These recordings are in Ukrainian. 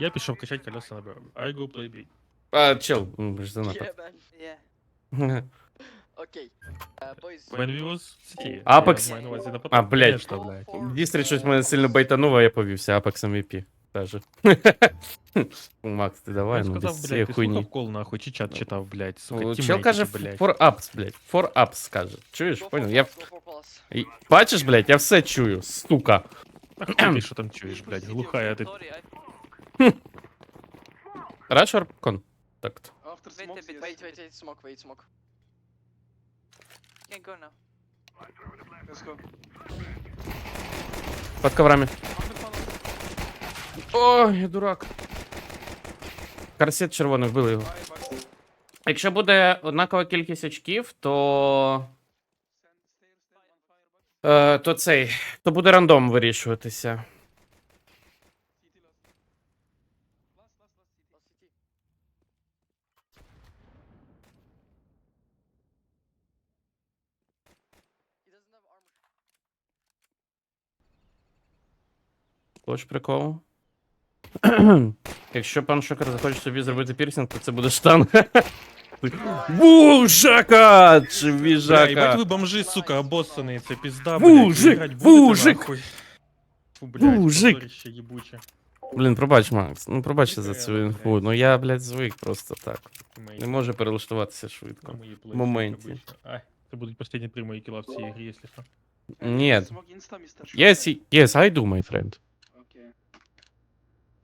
Я пішов качати колеса на БР. I go play B. А, чел, м, ж занадто. Yeah, man. Yeah. Okay. Uh, boys. When we was CT. Apex. Я маю на увазі на А, потом. блядь. Конечно, блядь. Дістрі щось мене сильно байтанув, а я повівся, Apex MVP. Каже. Макс, ти давай, Я ну сказав, без цієї блядь, ти хуйні. слухав кол нахуй, чи чат читав, блядь, сука, Ну, Чел тімейтики, каже блядь. for ups, блядь. For ups каже. Чуєш, Go for понял? Я... plus, go for plus. І- Бачиш, блядь, я все чую, сука. А хуй ти що там чуєш, блядь, глухая ти. Sorry, I... Рашер контакт. After Wait a bit, yes. wait, wait, wait, smoke, wait, smoke. Can't go now. Let's go. Под коврами. Ой, я дурак. Корсет червоний, вбили його. Якщо буде однакова кількість очків, то. Е, то цей. То буде рандом вирішуватися. Хоч прикол. Якщо пан Шокер захоче собі зробити пірсинг, то це буде штан. Вужака! Бля, їбать віжака? ви бомжи, сука, обоссані, це пізда, Вужик, будете вужик. нахуй? Фу, блядь, Вужик. позорище їбуче. Блін, пробач, Макс. Ну пробачте за цю інфу. Ну я, блядь, звик просто так. Не може перелаштуватися швидко. В моменті. Ай, це будуть останні три мої кіла в цій грі, якщо що. Ні. Yes, yes, I do, my friend.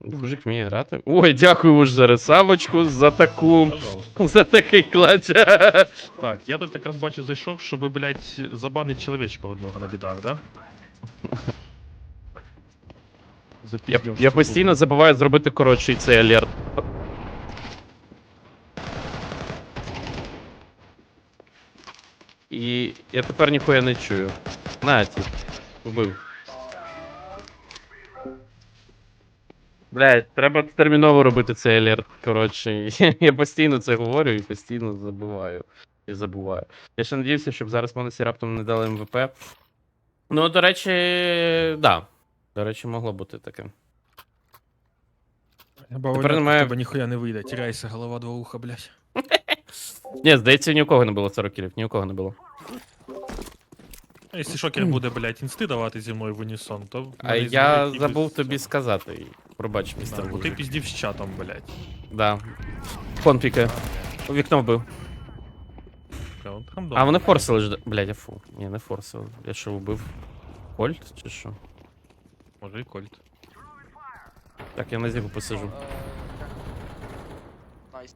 Мужик вміє грати. Ой, дякую уж за рисавочку, за таку. Пожалуйста. За такий клач. Так, я тут якраз бачу зайшов, щоб, блядь, забанити чоловічка одного на бідах, да? Я, я постійно забуваю зробити коротший цей алерт. І я тепер ніхуя не чую. На, ті. Блять, треба терміново робити цей алерт. Коротше, я постійно це говорю і постійно забуваю. І забуваю. Я ще надіявся, щоб зараз Монесі раптом не дали МВП. Ну, до речі, да. До речі, могло бути таке. Тепер Тепер немає- Тебе ніхуя не вийде, тіряйся, голова два уха, блядь. Ні, здається, ні у кого не було 40 кілів, ні у кого не було. А якщо шокер буде, блядь, інсти давати зі мною в унісон, то... А мене я мною забув кіпіс тобі сказати. Пробач, містер. Да, бо ти Мужик. піздів з чатом, блядь. Да. Фон пікає. У вікно вбив. Бля, он там А вони форсили ж. Блядь, я фу. Ні, не форсили. Я що вбив? Кольт чи що? Може і кольт. Так, я на зігу посижу. Uh.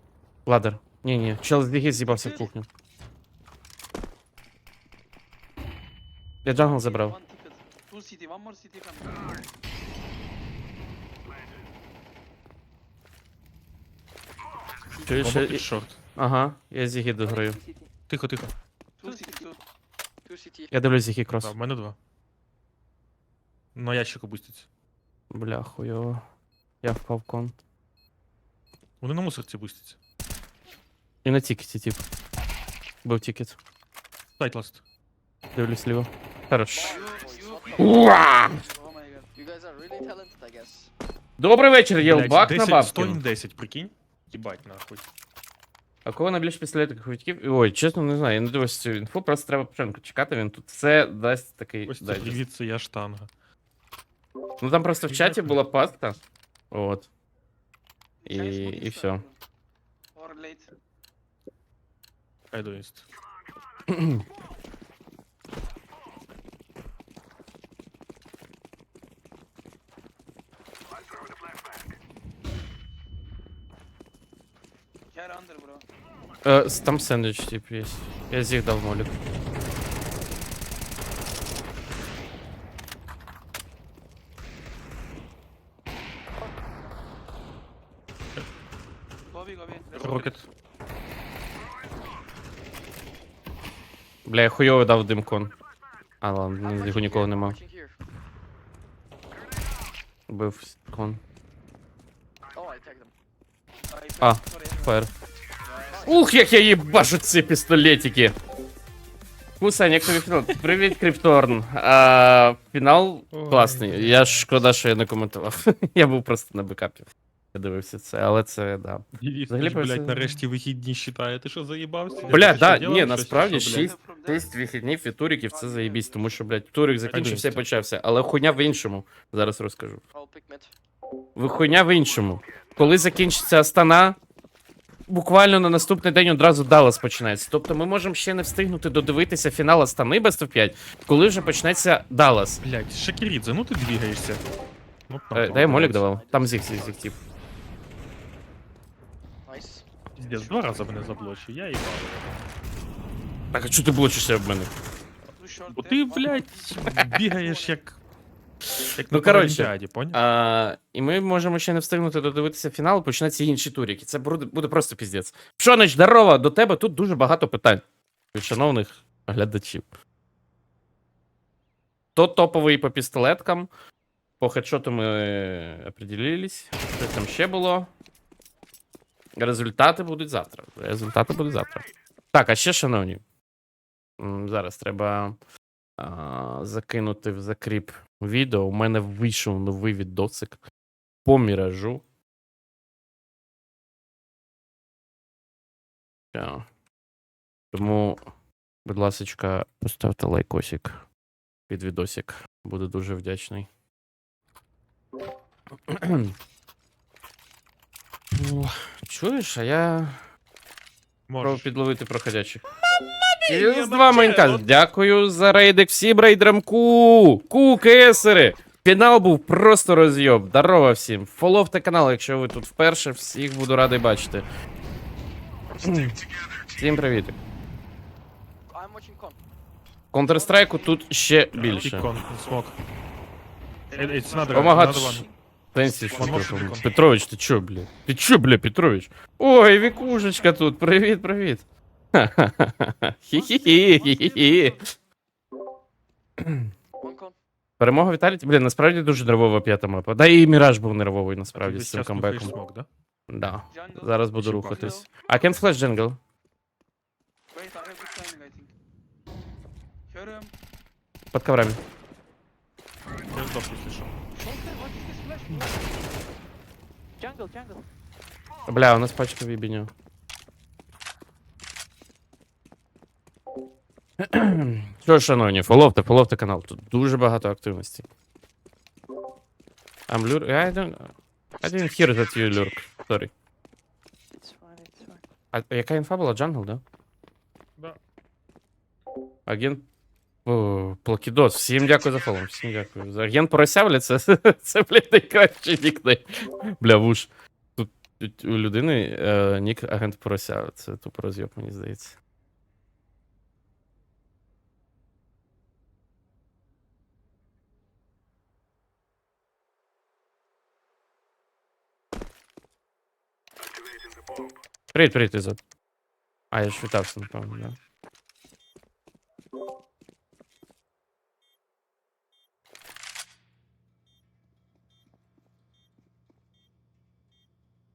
Ладер. Ні, ні, чел з зіги з'їбався в кухню. Я джангл забрав. One ticket. Two CT, one more CT coming. Чуєш? Оба я- під шорт. Ага, я зіги дограю. Тихо, тихо. Two CT, two. Two CT. Я дивлюсь крос. Да, в мене два. На ящик опуститься. Бля, хуйово. Я впав в кон. Вони на мусорці пустяться. І на тікеті, тип. Був тікет. Сайт ласт. Дивлюсь ліво. Хорош. You, you. Уа! Oh my god. You guys are really talented, I guess. Добрий вечір, Блядь, Єлбак на 10, бабки. 110, прикинь. Їбать нахуй. А кого найбільше пістолетних хвитків? Ой, чесно, не знаю, я не дивився цю інфу, просто треба Пшенко чекати, він тут все дасть такий. Ось це дайджест. привіт, це я штанга. Ну там просто в чаті була паста. От. І, Can I smoke і insta? все. Or Late. Хай до інст. Care under, bro. Е, с- там сендвіч, тип, є. Я з їх дав молік. Go B, go B. Let's go. Рокет. Бля, я хуйово дав димкон. А, ладно, I'm на watching його нікого here, I'm нема. watching here. Бив кон. Oh, I tagged him. А. Фаєр. Ух, як я їбашу ці пістолетики. Кусань, як тобі фінал? Привіт, Крипторн. А, фінал Ой, класний. Я ж шкода, що я не коментував. я був просто на бекапі. Я дивився це, але це, да. І, Взагалі, блядь, просто- нарешті вихідні считає. Ти що заїбався? Бля, да, ні, щось, насправді що, блядь? шість- Шість вихіднів від туриків це заєбісь, тому що, блядь, турик закінчився і почався. Але хуйня в іншому. Зараз розкажу. I'll. Ви хуйня в іншому. Коли закінчиться Астана, буквально на наступний день одразу Даллас починається. Тобто ми можемо ще не встигнути додивитися фінал Астани без 5 коли вже почнеться Даллас. Блядь, Шакірідзе, ну ти двигаєшся. Ну, там, Е, там, Дай молік там. давав. Там зіг зіг зіг тип. Nice. Піздець, два рази мене заблочив, я їбав. Так, а чого ти блочишся об мене? Short Бо ти, блядь, бігаєш як. Як Ну, на коротше, Олімпіаді, поняв? А, і ми можемо ще не встигнути додивитися фінал, почнеться інший турік. І це буде, буде просто піздець. Пшонич, здорово, до тебе тут дуже багато питань від шановних глядачів. То топовий по пістолеткам. По хедшоту ми определились. Що там ще було? Результати будуть завтра. Результати будуть завтра. Так, а ще, шановні. Зараз треба а, закинути в закріп відео. У мене вийшов новий відосик по міражу. Тому, будь ласка, поставте лайкосик під відосик. Буду дуже вдячний. Чуєш, а я Можеш. підловити проходячих. Я два навчаю, Дякую за рейдик всім рейдерам ку. Ку, кесери. Фінал був просто розйоб. Здорово всім. Фоловте канал, якщо ви тут вперше. Всіх буду радий бачити. Всім привіт. I'm watching con. Counter-Strike тут ще більше. It- It's another, one. Сенсі, Петрович, ти чо, бля? Ти чо, бля, Петрович? Ой, Вікушечка тут. Привіт, привіт. Ха-ха-ха. Хі-хі-хі. Перемога Віталіті, блін, насправді дуже нервова п'ята мапа. Да і Міраж був нервовий насправді з цим камбеком. да? Да. Зараз буду рухатись. I can flash jungle. Под коврами. Я jungle. Бля, у нас пачка вибіння. Що ж, шановні, фоловте, фоловте канал. Тут дуже багато активності. I'm lure... I don't... I didn't hear that you lurk. Sorry. It's fine, it's fine. А яка інфа була? Джангл, да? Да. Агент... О, Плакідос, всім дякую за фолом, всім дякую. За агент Поросявля, це, це, блядь, найкращий нікнейм. Бля, вуш. Тут, у людини е, нік агент Поросявля, це тупо роз'єб, мені здається. Привіт, привіт, Ізот. А, я ж вітався, напевно, да.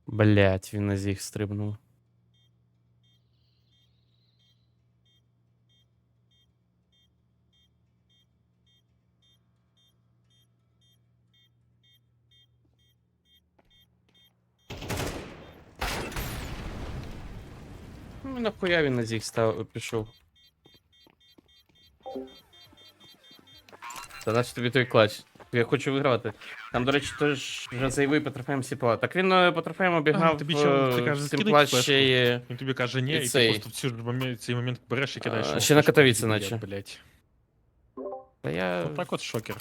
Блять, він на зіг стрибнув. Ну, нахуя він на зіг став, пішов. Та наш тобі той клач. Я хочу вигравати. Там, до речі, теж вже заявив по трофеям Сіпла. Так він е, по трофеям обігнав тобі в, чого, ти е, кажеш, в скинуть Сімпла флешку? ще є. Він тобі каже ні, І і ти цей. просто в цю ж момент, цей момент береш і кидаєш. А, його ще на флешку, Катовіці тобі наче. б'є, блядь. Та я... Отак от шокер.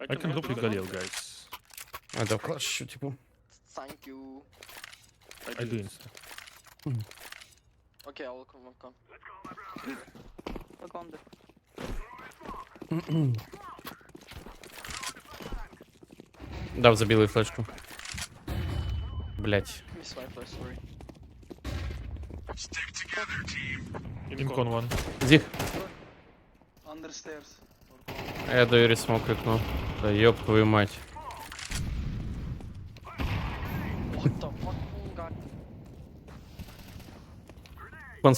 I can drop you Galil, guys. А, да, клас, що, типу. Thank you. I do insta. Okay, I will come, one con. Look on the. Дав за білий флешку. Блять. Miss my flash, sorry. Incon one. Зіг. Under stairs. А я даю ресмок крикнув. Да ёб твою мать. One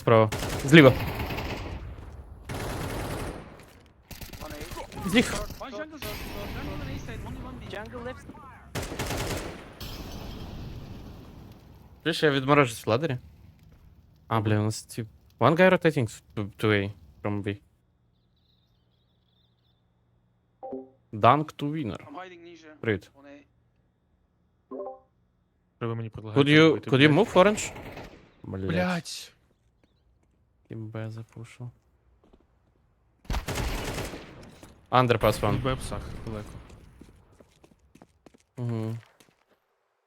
B. Jungle left. Чуєш, я відморожусь в ладері? А, бля, у нас ті... One guy rotating to, A from B. Dunk to winner. Привіт. Could you, could you move orange? Блять. Блять. Б запушив. Underpass one. В псах далеко. Угу.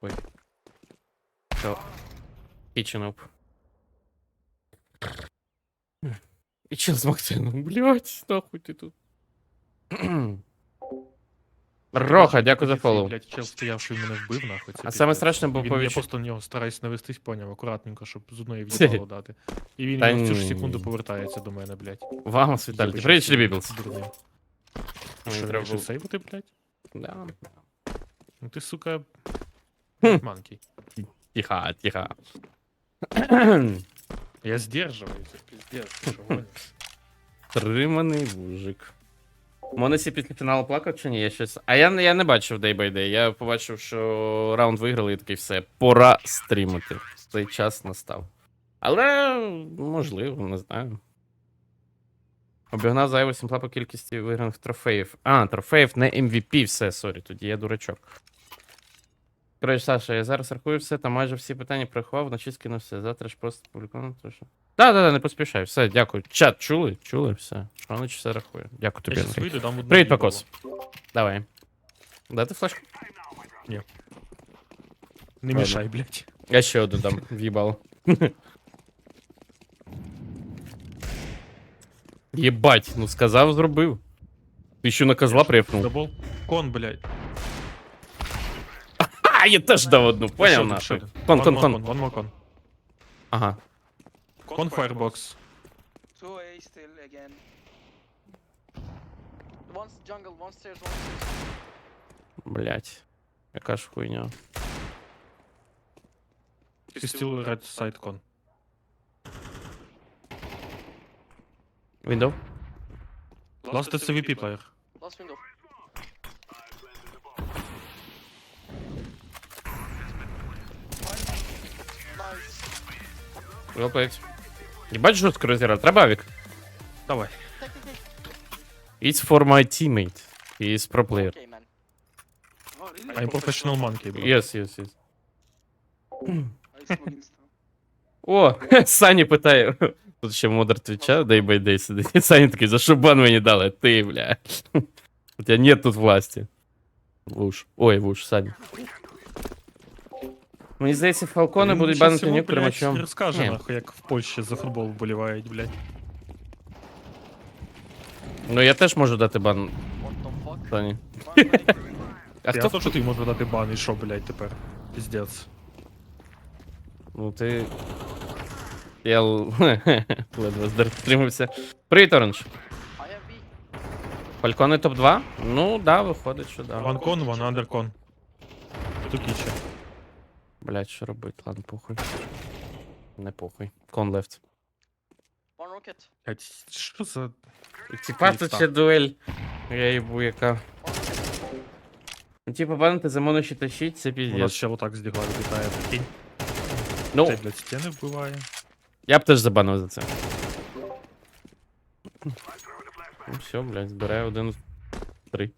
Ой. Все. Kitchen up. І чел з Мактином, блять, нахуй ти тут. Роха, дякую за фоллоу. Блять, чел стояв, мене вбив, нахуй. це А саме пиздець. страшне, бо Він, я просто на нього стараюсь навестись, поняв, акуратненько, щоб з одної в'їбало дати. І він Та в цю ж ні. секунду повертається до мене, блять. Вамос, Віталій. Привіт, Біблс. Дурним. Що, треба було- сейвити, блять? Да. Ну ти, сука, Хм. манкий. Тихо, тихо. Я здерживаюся, пиздец, що гониш? Триманий вужик. Монесі після фіналу плакав чи ні? Я щось. А я, я не бачив Day by Day. Я побачив, що раунд виграли і такий все. Пора стрімити. Цей час настав. Але можливо, не знаю. Обігнав зайву сімпла по кількості виграних трофеїв. А, трофеїв не MVP, все, сорі, тоді я дурачок. Коротше, Саша, я зараз рахую все, там майже всі питання приховав, вночі скинув все. Завтра ж просто публікую, то що. Так, так, так, не поспішай. Все, дякую. Чат, чули? Чули? Все. Шонич все рахую. Дякую Я тобі. щас Андрій. вийду, дам одну Привіт, в'їбало. Покос. Давай. Дати флешку? Не Ладно. мішай, блять. Я ще одну дам, в'їбало. Єбать, ну сказав, зробив. Ти ще на козла припнув. Дабл. Кон, блять. А, я теж дав одну, Ще поняв один, нахуй. ще один. Кон, One кон, more кон. One more кон. Ага. Кон Firebox. Two A still again. One's jungle, one stairs, one stairs. Блять. Яка ж хуйня. Ти still red side con. Window? Last is CVP player. Last window. Nice. Well played. Єбать жорстко розіграв. Треба авік. Давай. It's for my teammate. He is pro player. Okay, man. Oh, really? I'm professional monkey, bro. Yes, yes, yes. О, Сані питає. Тут ще модер твіча, day by day сидить. І Сані такий, за що бан мені дали? Ти, бля. У тебя нет тут власти. Вуш. Ой, вуш, Сані. Мені здається, фалкони будуть банити нюк примачом. Розкаже, нахуй, як в Польщі за футбол вболівають, блядь. Ну я теж можу дати бан What the fuck? Сані. А Я хто? то, що ти можеш дати бан, і що, блядь, тепер? Піздець. Ну ти. Я л- ледве здертримався. Привіт, Оранж. Фалькони топ-2? Ну, да, виходить, що да. One con, one under. Тут кіче. Блять, що робить? Ладно, похуй. Не похуй. Кон лефт. One rocket. Блядь, що за... Типа тут ще дуель. Я їбу яка. Ну, типа, банити за моноші тащить, це У нас піздець. ще отак з дігла вилітає, прикинь. Ну, блядь, стіни вбиває. я б теж забанив за це. Ну все, блядь, збираю один три.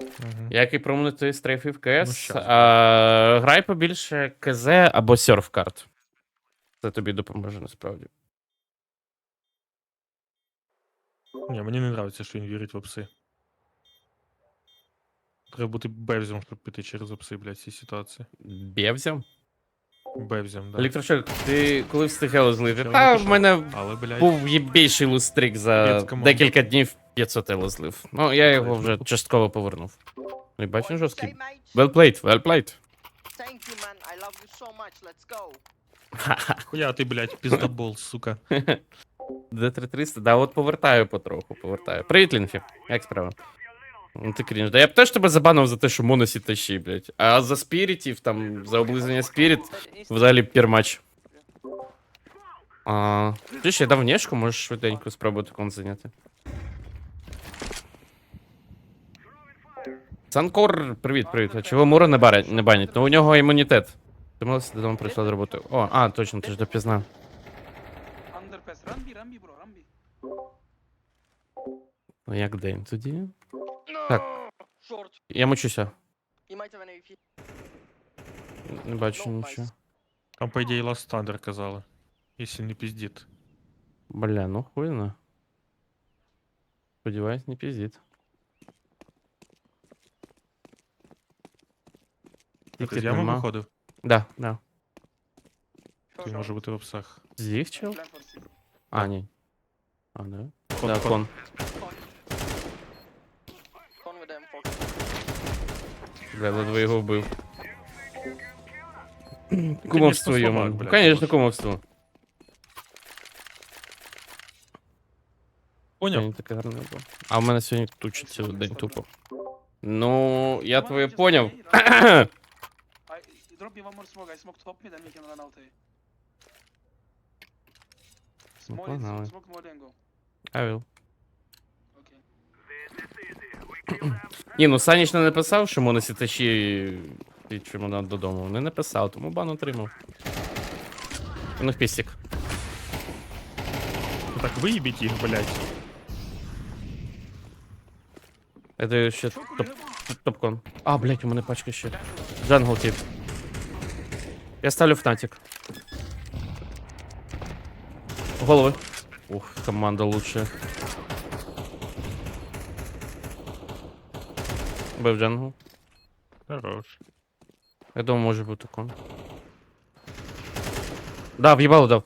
Мгм. Як і промонити стрейфи в КС, ну, а, грай побільше КЗ або серф-карт. Це тобі допоможе насправді. Ні, мені не подобається, що він вірить в опси. Треба бути бевзем, щоб піти через опси, блядь, ці ситуації. Бєвзям? Бевзем, да. Електрошок, ти коли встиг злити? Ще Та не в пішов. мене Але, блядь, був єбейший лустрик за П'ять команд. декілька днів 500 Ело злив. Ну, я його вже частково повернув. Ну, і бачиш, жорсткий. Well played, well played. Thank you, man. I love you so much. Let's go. хуя ти, блядь, піздабол, сука. Д3300, да, от повертаю потроху, повертаю. Привіт, Лінфі. Як справа? Ну ти крінж. Да я б теж тебе забанив за те, що моносі тащи, блядь. А за спірітів, там, за облизання спіріт, взагалі пірмач. А, ж я дав внешку, можеш швиденько спробувати кон зайняти. Санкор, привіт, привіт. А чого Мура не, барять, не банять? Ну у нього імунітет. Ти молодці, додому прийшла з роботи. О, а, точно, ти ж допізна. Ну як день тоді? Так, Short. я мучуся. He might have an AWP. Не бачу No, нічого. nice. Там, по ідеї, Last Thunder казали. Якщо не піздит. Бля, ну хуйно. Сподіваюсь, не піздить. Ти Тільки з ями нема. виходив? Да, да. Short, Ти short. може бути в псах. З їх чел? Plan for C. А, ні. А, да? Кон, Да, кон. кон. Бля, ледве його вбив. Конечно, Кумовство слабак, йому. блядь, Конечно, тож. кумовство. Поняв? Сьогодні таке гарне було. А в мене сьогодні тучить цілий день тупо. Ну, я Come on, твоє just поняв. stay, run. I drop me one more smoke. I smoke top mid and we can run out A. Ну, Small it, погнали. smoke more than go. I will. Ні, ну Саніч не написав, що моносі тащі і чому додому. Не написав, тому бан отримав. Ну, пістік. Так виїбіть їх, блядь. Я даю ще топ топкон. А, блядь, у мене пачка ще. Джангл тип. Я ставлю фнатик. Голови. Ух, команда лучшая. Бив джангл. Хорош. Я думаю, може бути кон. Да, в'їбало дав.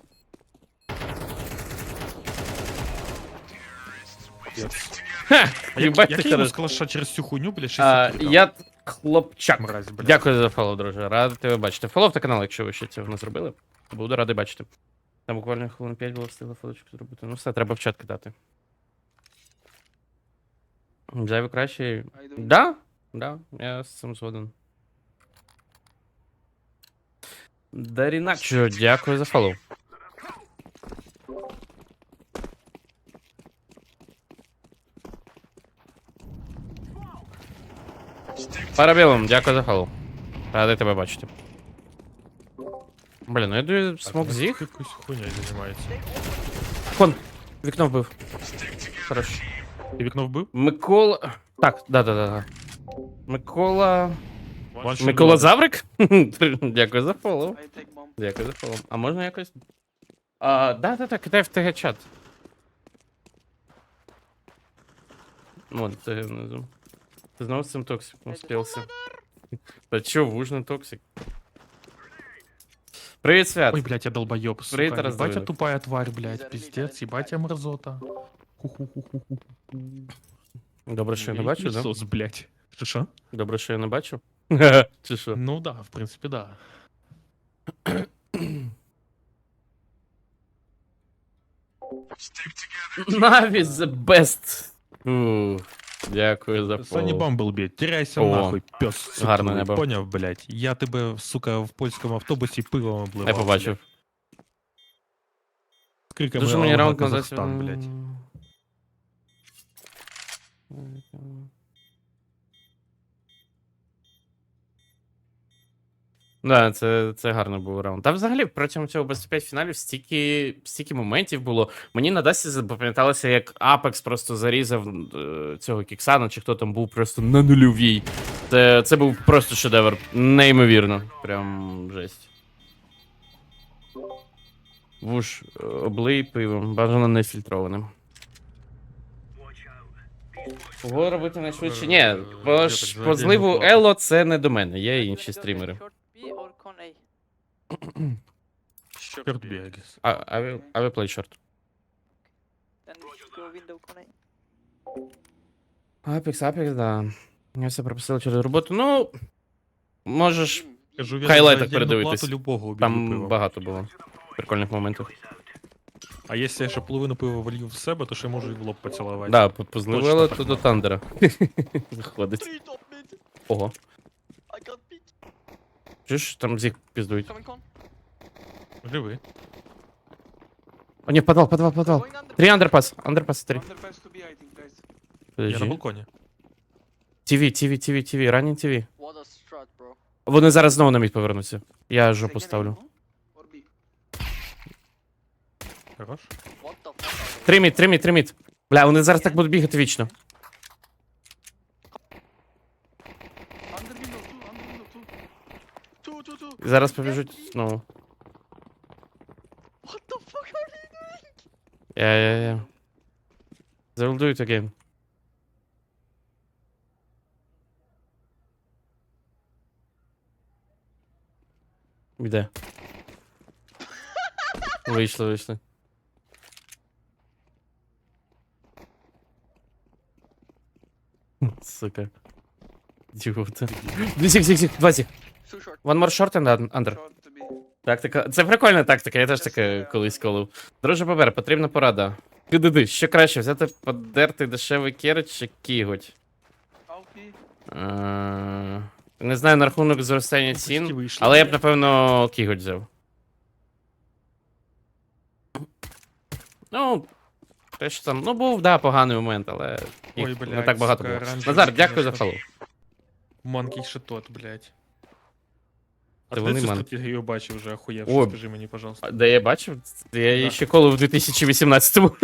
Ха! А як, Їбать як я йому хорош. через цю хуйню, блядь, 6 А, Я хлопчак. Мразь. Дякую за фоллоу, друже. Радий тебе бачити. Фоллоу та канал, якщо ви ще цього не зробили. Буду радий бачити. Там буквально хвилин 5 було встигла фоточку зробити. Ну все, треба в чат кидати. Зайве краще. Да, да, я з цим згоден. Даріначо, дякую за фоллоу. Парабелом, дякую за фоллоу. Радий тебе бачити. Блін, ну я даю смок з їх. Якусь хуйня займається. Кон, вікно вбив. Хорош. Ти вікно вбив? Микола. Так, да, да, да. да. Микола. Микола. Заврик? Дякую за фоллоу. Дякую за фоллоу. А можна якось. А, да, да, да, кидай в ТГ чат. Вон, ТГ внизу. Ти знову з цим токсиком спілся. Та чо, вужний токсик. Привіт, Свят. Ой, блядь, я долбоёб, сука. Привет, Ебать я раздавлю. тупая тварь, блядь, пиздец, ебать я мерзота. Ху-ху-ху-ху-ху. Добре, що я не бачу, да? Сос, блядь. Що, що? Добре, що я не бачу. Чи що? Ну да, в принципі, да. Навіть the best. Фу, Дякую за Сані фоллоу. Бамблбі, теряйся О, нахуй, пес. гарне сутулий, небо. Поняв, блядь. Я тебе, сука, в польському автобусі пивом обливав. Я побачив. блядь. З криками Дуже мені «Алга, раунд назад. Казахстан, блядь. Да, це, це гарний був раунд. Та взагалі протягом цього без 5 фіналів стільки, стільки моментів було. Мені на Дасі запам'яталося, як Апекс просто зарізав е, цього Кіксана, чи хто там був просто на нульовій. Це, це був просто шедевр. Неймовірно. Прям жесть. Вуш е, облий пивом, бажано не фільтрованим. Кого робити найшвидше? Ні, Е, ж- по зливу. Ело це не до мене, є інші стрімери. Short B or con A? Чорт бі, I guess. А, I will, I will play short. Then we should go window con A. Апекс, Апекс, да. Я все пропустив через роботу. Ну, можеш. Кажу, Хайлайтах за отдельну передивитись. плату любого убив Там багато було прикольних моментів. А якщо я ще половину пива волью в себе, то ще можу і в лоб поцілувати. Да, по- позливало то до. Тандера. Mid. Ого. I got peek. Чуєш, там зік піздують. Coming con. Живи. О, ні, підвал, підвал, підвал. Going under. Три андерпас, андерпас три. Under pass to B, I think, guys. Я на Подожди. балконі. ТВ, ТВ, ТВ, ТВ, ранній ТВ. What a strat, bro. Вони зараз знову на мід повернуться. Я Say жопу again, ставлю. no? Or B? Хорош. What the fuck? Три мід, три мід, три мід. Бля, вони зараз так будуть бігати вічно. Зараз побіжуть знову. What the fuck are they doing? Я, я, я. They will do it again. Де? Вийшли, вийшли. Сука. Дівота. Зік, зік, зік, два зік. Too short. One more short and under. Тактика. Це прикольна тактика, я теж таке колись колив. Друже Бабер, потрібна порада. Ти-ди-ди, що краще, взяти подертий дешевий керет чи кіготь? Е, Не знаю на рахунок зростання цін, але я б напевно кіготь взяв. Ну, те, що там, ну був, да, поганий момент, але їх Ой, не так багато сука, було. оранжевий, Назар, дякую за фоллоу. Манкий шитот, блядь. А ти вони цю ман- стратегію бачив вже О. скажи мені, пожалуйста. Де я бачив? Я її Да. ще колив в 2018-му.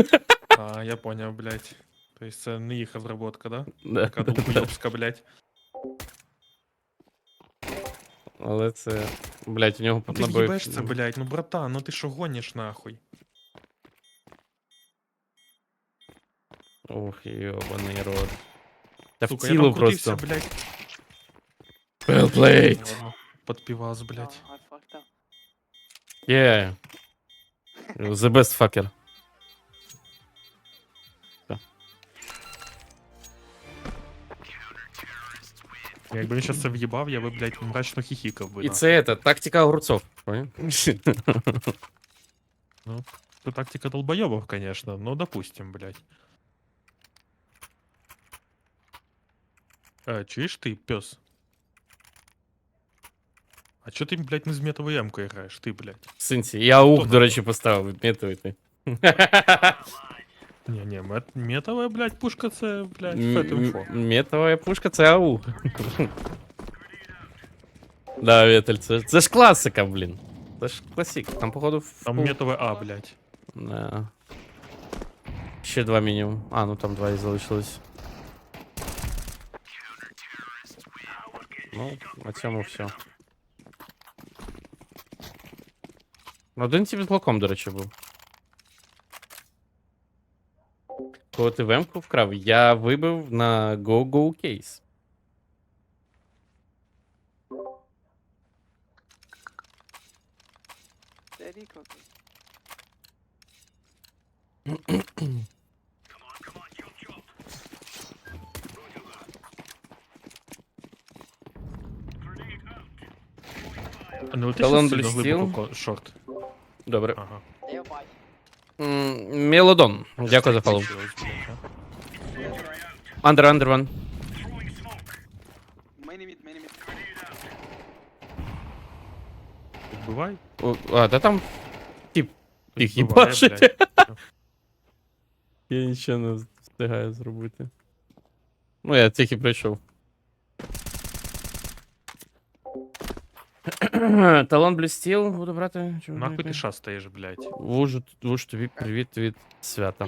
А, я поняв, блядь. Тобто це не їх розробка, да? Да. Така долбойобська, блядь. Але це. Блять, у нього Ну ти набоїв- в'їбешся, блядь, ну братан, ну ти що гониш нахуй? Ох, йобаний рот. Та Сука, я вцілив там крутився, просто. блядь. Well played. Ладно, Подпівас, блядь. Oh, I fucked up. Yeah. The best fucker. Якби він щас це в'їбав, я би, блядь, мрачно хіхікав би. І нахуй. це это, тактика огурцов. понял? Це тактика долбойобов, конечно, но допустим, блядь. А, чуєш ти, пес? А чо ти, блядь, не з метовою емкою граєш? Ти, блядь. Синці, я ух, Хто до речі, поставив, відмітуєте. Ні, ні, мет, метова, блядь, пушка це, блядь, М- фет м- інфо. Метова пушка це ау. Да, Вітель, це, це ж класика, блін. Це ж класик. Там, походу, в Там пул- метове А, блядь. Да. Ще два мінімум. А, ну там два і залишилось. Ну, на цьому все. Один тип з блоком, до речі, був. Коли ти вемку вкрав, я вибив на Go-Go кейс. Cookie. Ну ти Талон блістів. глибоко ко- шорт. Добре. Ага. М, Мелодон. Дякую за фоллоу. Андер, андер, ван. О, А, та там тип їх їбашить. блядь. Я нічого не встигаю зробити. Ну, я тільки прийшов. Талон блістіл, буду брати. Нахуй ти шастаєш, блядь. Вужу, вуж тобі привіт від свята.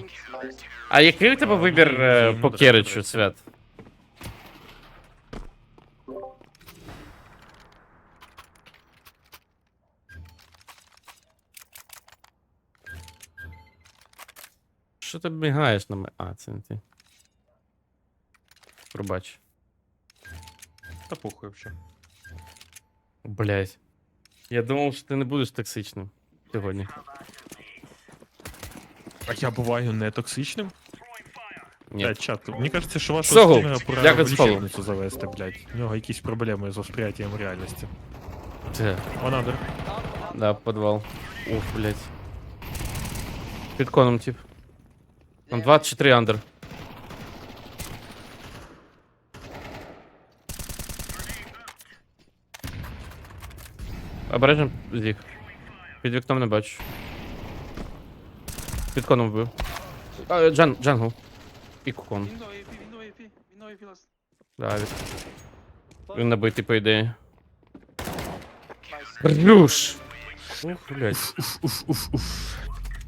А який у тебе ну, вибір е, по речі. свят? Що ти бігаєш на мене? А, це не ти. Пробач. Та похуй вообще. Блять. Я думав, що ти не будеш токсичним сьогодні. А я буваю не токсичним? Ні. Блядь, чат, мені кажеться, що вашого Согл, стіна пора дякую в фоллоу. лічебницю завести, блядь. У нього якісь проблеми з восприяттям реальності. Це. Ванадер. Да, подвал. Ух, блять. Під коном, тип. Там Yeah. 2 чи 3 андер. Обережно зіг. Під вікном не бачу. Під коном вбив. А, Джан, джангл. І кукон. Window AP, window AP, window AP last. Да, від... Він набитий, по ідеї. Nice. Ух, блядь. Уф, уф, уф, уф.